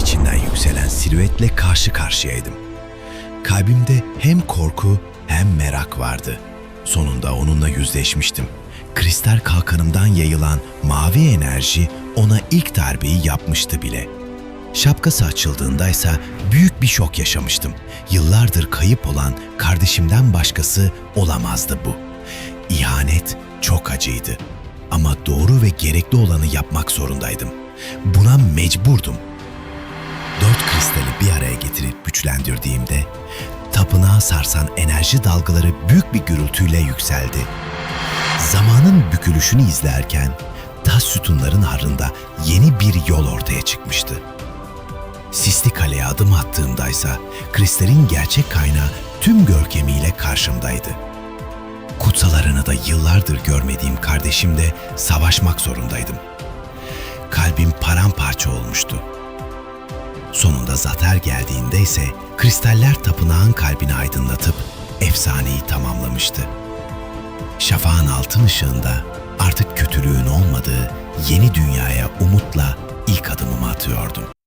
içinden yükselen silüetle karşı karşıyaydım. Kalbimde hem korku hem merak vardı. Sonunda onunla yüzleşmiştim. Kristal kalkanımdan yayılan mavi enerji ona ilk darbeyi yapmıştı bile. Şapkası açıldığındaysa büyük bir şok yaşamıştım. Yıllardır kayıp olan kardeşimden başkası olamazdı bu. İhanet çok acıydı. Ama doğru ve gerekli olanı yapmak zorundaydım. Buna mecburdum. Bir araya getirip güçlendirdiğimde tapınağı sarsan enerji dalgaları büyük bir gürültüyle yükseldi. Zamanın bükülüşünü izlerken taş sütunların ardında yeni bir yol ortaya çıkmıştı. Sisli Kale'ye adım attığımdaysa kristalin gerçek kaynağı tüm görkemiyle karşımdaydı. Kutsalarını da yıllardır görmediğim kardeşimle savaşmak zorundaydım. Kalbim paramparça olmuştu. Sonunda zafer geldiğinde ise kristaller tapınağın kalbini aydınlatıp efsaneyi tamamlamıştı. Şafağın altın ışığında artık kötülüğün olmadığı yeni dünyaya umutla ilk adımımı atıyordum.